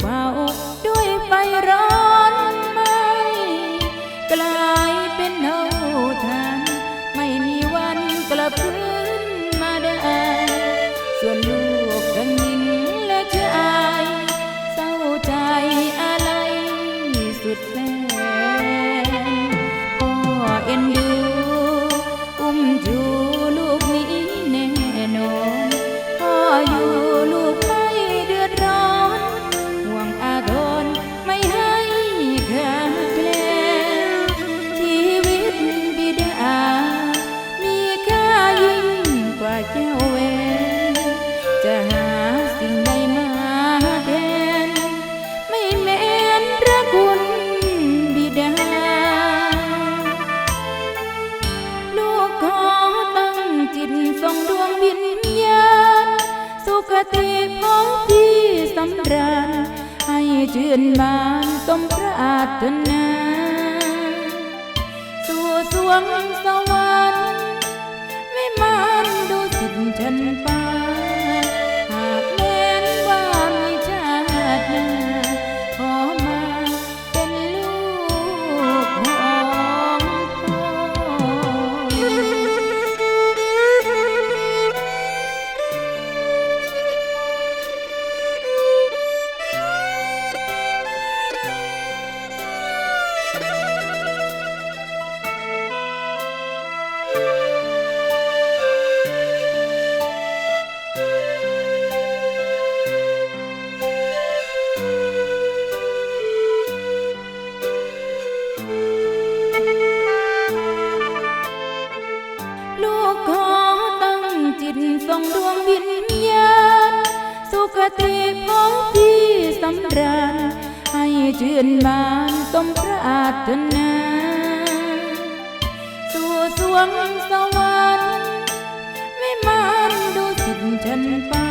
เบาด้วยไฟร้อน ទេផងទីសម្រានឲ្យជឿនបានសំប្រាថ្នាសួរសួងសវណ្ណ จิตส่งดวงวิญญาณสุขติของพี่สำราญให้เชื่นบานสมพระอาตนาสู่สวงสวรรค์ไม่มานดูสิฉันไป